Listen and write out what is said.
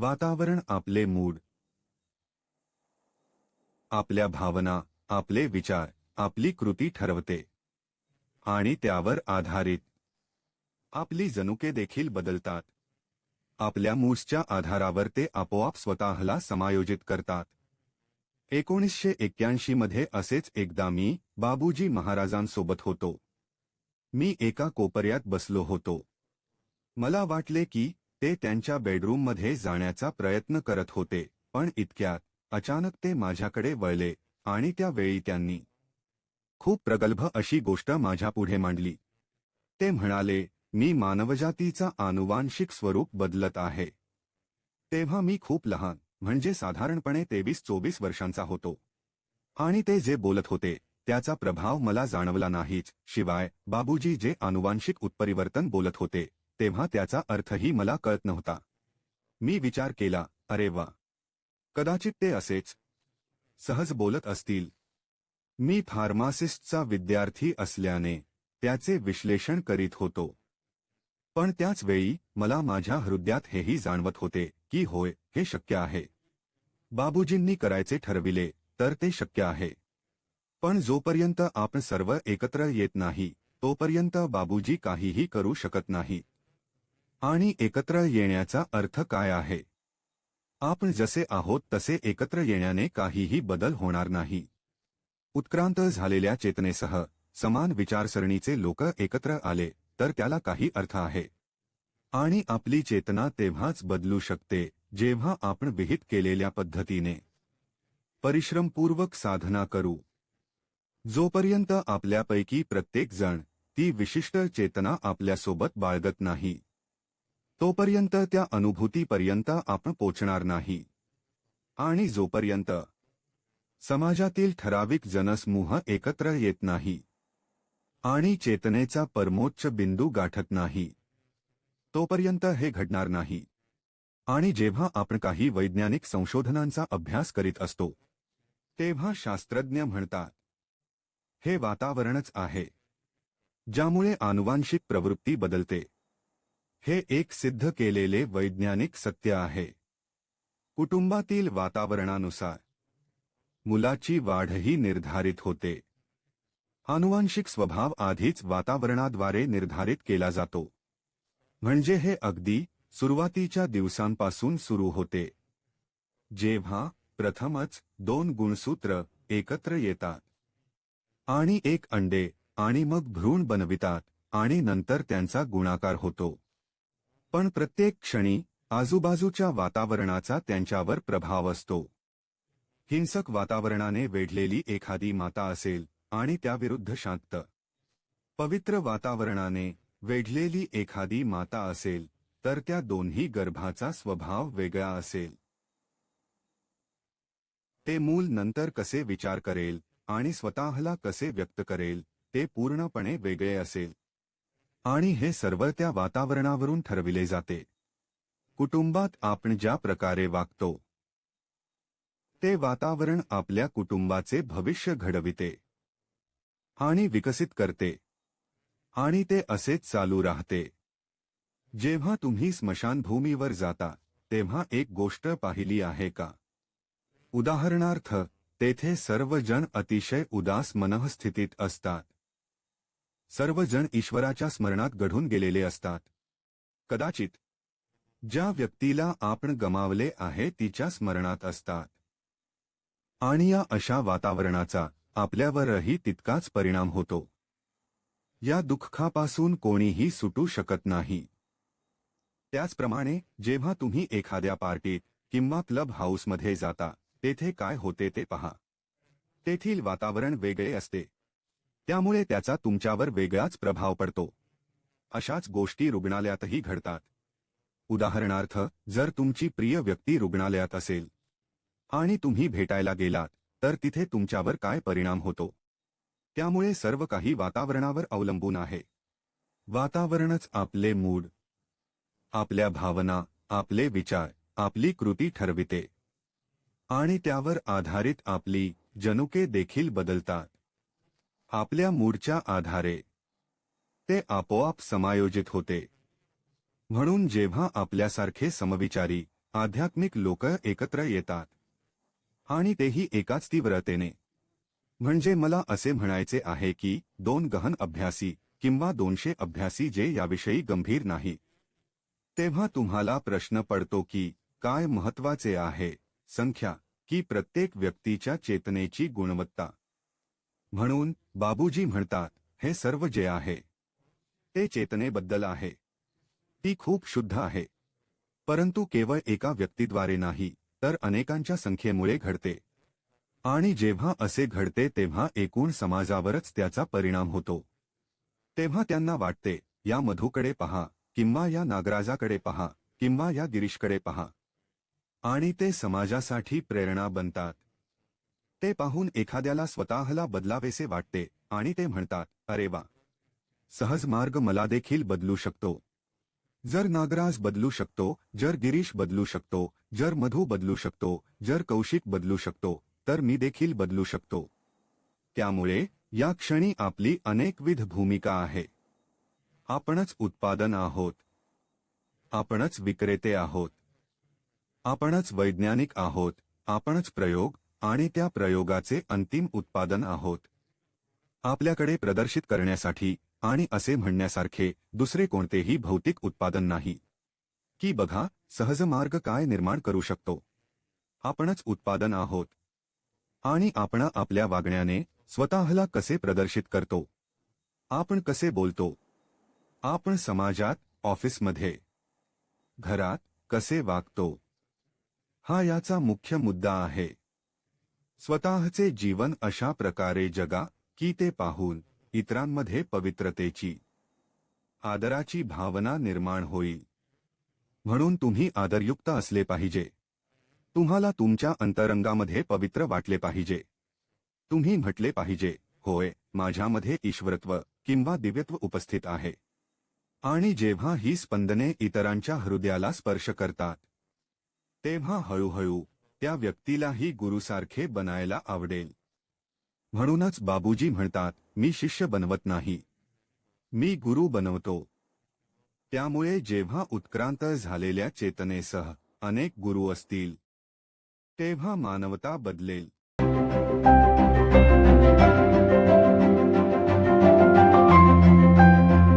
वातावरण आपले मूड आपल्या भावना आपले विचार आपली कृती ठरवते. आणि त्यावर आधारित आपली जनुके देखील बदलतात. आपल्या मूड्सच्या आधारावर ते आपोआप स्वतःला समायोजित करतात. एकोणीसशे एक्क्याऐंशी मध्ये असेच एकदा मी बाबूजी महाराजांसोबत होतो. मी एका कोपऱ्यात बसलो होतो. मला वाटले की ते त्यांच्या बेडरूममध्ये जाण्याचा प्रयत्न करत होते पण इतक्यात अचानक ते माझ्याकडे वळले आणि त्यावेळी त्यांनी खूप प्रगल्भ अशी गोष्ट माझ्यापुढे मांडली. ते म्हणाले मी मानवजातीचा आनुवांशिक स्वरूप बदलत आहे. तेव्हा मी खूप लहान म्हणजे साधारणपणे तेवीस चोवीस वर्षांचा होतो. आणि ते जे बोलत होते त्याचा प्रभाव मला जाणवला नाहीच. शिवाय बाबूजी जे आनुवांशिक उत्परिवर्तन बोलत होते तेव्हा त्याचा अर्थही मला कळत नव्हता. मी विचार केला अरे वा! कदाचित ते असेच. सहज बोलत असतील. मी फार्मासिस्टचा विद्यार्थी असल्याने त्याचे विश्लेषण करीत होतो. पण त्याच वेळी मला माझ्या हृदयात हेही जाणवत होते की होय हे शक्य आहे. बाबूजींनी करायचे ठरविले तर ते शक्य आहे. पण जोपर्यंत आपण सर्व एकत्र येत नाही तोपर्यंत बाबूजी काहीही करू शकत नाही. आणि एकत्र येण्याचा अर्थ काय आहे? आपण जसे आहोत तसे एकत्र येण्याने काहीही बदल होणार नाही. उत्क्रांत झालेल्या चेतनेसह समान विचारसरणीचे लोक एकत्र आले तर त्याला काही अर्थ आहे. आणि आपली चेतना तेव्हाच बदलू शकते जेव्हा आपण विहित केलेल्या पद्धतीने. परिश्रमपूर्वक साधना करू. जोपर्यंत आपल्यापैकी प्रत्येकजण ती विशिष्ट चेतना आपल्यासोबत बाळगत नाही तोपर्यंत त्या अनुभूतीपर्यंत आपण पोचणार नाही. आणि जोपर्यंत समाजातील ठराविक जनसमूह एकत्र येत नाही आणि चेतनेचा परमोच्च बिंदू गाठत नाही तोपर्यंत हे घडणार नाही. आणि जेव्हा आपण काही वैज्ञानिक संशोधनांचा अभ्यास करीत असतो तेव्हा शास्त्रज्ञ म्हणतात हे वातावरणच आहे ज्यामुळे आनुवांशिक प्रवृत्ती बदलते. हे एक सिद्ध केलेले वैज्ञानिक सत्य आहे. कुटुंबातील वातावरणानुसार मुलाची वाढही निर्धारित होते. आनुवांशिक स्वभाव आधीच वातावरणाद्वारे निर्धारित केला जातो. म्हणजे हे अगदी सुरुवातीच्या दिवसांपासून सुरू होते. जेव्हा प्रथमच दोन गुणसूत्र एकत्र येतात. आणि एक अंडे आणि मग भ्रूण बनवितात आणि नंतर त्यांचा गुणाकार होतो. पण प्रत्येक क्षणी आजूबाजूच्या वातावरणाचा त्यांच्यावर प्रभाव असतो. हिंसक वातावरणाने वेढलेली एखादी माता असेल आणि त्याविरुद्ध शांत पवित्र वातावरणाने वेढलेली एखादी माता असेल तर त्या दोन्ही गर्भाचा स्वभाव वेगळा असेल. ते मूल नंतर कसे विचार करेल आणि स्वतःला कसे व्यक्त करेल ते पूर्णपणे वेगळे असेल. आणि हे सर्व त्या वातावरणावरून ठरविले जाते. कुटुंबात आपण ज्या प्रकारे वागतो ते वातावरण आपल्या कुटुंबाचे भविष्य घडविते आणि विकसित करते आणि ते असेच चालू राहते. जेव्हा तुम्ही स्मशानभूमीवर जाता तेव्हा एक गोष्ट पाहिली आहे का? उदाहरणार्थ तेथे सर्वजण अतिशय उदास मनःस्थितीत असतात. सर्वजण ईश्वराच्या स्मरणात घडून गेलेले असतात. कदाचित ज्या व्यक्तीला आपण गमावले आहे तिच्या स्मरणात असतात. आणि या अशा वातावरणाचा आपल्यावरही तितकाच परिणाम होतो. या दुःखापासून कोणीही सुटू शकत नाही. त्याचप्रमाणे जेव्हा तुम्ही एखाद्या पार्टीत किंवा क्लब हाऊसमध्ये जाता तेथे काय होते ते पहा. तेथील वातावरण वेगळे असते. त्यामुळे त्याचा तुमच्यावर वेगळाच प्रभाव पडतो. अशाच गोष्टी रुग्णालयातही घडतात. उदाहरणार्थ जर तुमची प्रिय व्यक्ती रुग्णालयात असेल आणि तुम्ही भेटायला गेलात तर तिथे तुमच्यावर काय परिणाम होतो? त्यामुळे सर्व काही वातावरणावर अवलंबून आहे. वातावरणच आपले मूड आपल्या भावना आपले विचार आपली कृती ठरविते. आणि त्यावर आधारित आपली जनुके देखील बदलतात. आपल्या मूडच्या आधारे. ते आपोआप समायोजित होते. म्हणून जेव्हा आपल्यासारखे समविचारी आध्यात्मिक लोक एकत्र येतात. आणि तेही एकाच तीव्रतेने. म्हणजे मला असे म्हणायचे आहे की दोन गहन अभ्यासी किंवा दोनशे अभ्यासी जे याविषयी गंभीर नाही. तेव्हा तुम्हाला प्रश्न पडतो की काय महत्त्वाचे आहे? संख्या की प्रत्येक व्यक्तीच्या चेतनेची गुणवत्ता. म्हणून बाबूजी म्हणतात हे सर्व जे आहे ते चेतनेबद्दल आहे. ती खूप शुद्ध आहे. परंतु केवळ एका व्यक्तीद्वारे नाही तर अनेकांच्या संख्येमुळे घडते. आणि जेव्हा असे घडते तेव्हा एकूण समाजावरच त्याचा परिणाम होतो. तेव्हा त्यांना वाटते या मधूकडे पहा किंवा या नागराजाकडे पहा किंवा या गिरीशकडे पहा. आणि ते समाजासाठी प्रेरणा बनतात. ते पाहून एखाद्याला स्वतःला बदलावेसे वाटते आणि ते म्हणतात अरे वा! सहज मार्ग मला देखील बदलू शकतो. जर नागराज बदलू शकतो जर गिरीश बदलू शकतो जर मधू बदलू शकतो जर कौशिक बदलू शकतो तर मी देखील बदलू शकतो. त्यामुळे या क्षणी आपली अनेकविध भूमिका आहे. आपणच उत्पादन आहोत. आपणच विक्रेते आहोत. आपणच वैज्ञानिक आहोत. आपणच प्रयोग आणि त्या प्रयोगाचे अंतिम उत्पादन आहोत. आपल्याकडे प्रदर्शित करण्यासाठी आणि असे म्हणण्यासारखे दुसरे कोणतेही भौतिक उत्पादन नाही. की बघा सहज मार्ग काय निर्माण करू शकतो. आपणच उत्पादन आहोत. आणि आपण आपल्या वागण्याने स्वतःला कसे प्रदर्शित करतो? आपण कसे बोलतो? आपण समाजात ऑफिसमध्ये घरात कसे वागतो? हा याचा मुख्य मुद्दा आहे. स्वतःचे जीवन अशा प्रकारे जगा की ते पाहून इतरांमध्ये पवित्रतेची आदराची भावना निर्माण होईल म्हणून तुम्ही आदरयुक्त असले पाहिजे. तुम्हाला तुमच्या अंतरंगामध्ये पवित्र वाटले पाहिजे. तुम्ही म्हटले पाहिजे होय माझ्यामध्ये ईश्वरत्व किंवा दिव्यत्व उपस्थित आहे. आणि जेव्हा ही स्पंदने इतरांच्या हृदयाला स्पर्श करतात तेव्हा हळूहळू त्या व्यक्तीलाही गुरुसारखे बनायला आवडेल. म्हणूनच बाबूजी म्हणतात मी शिष्य बनवत नाही. मी गुरु बनवतो. त्यामुळे जेव्हा उत्क्रांत झालेल्या चेतनेसह अनेक गुरु असतील तेव्हा मानवता बदलेल.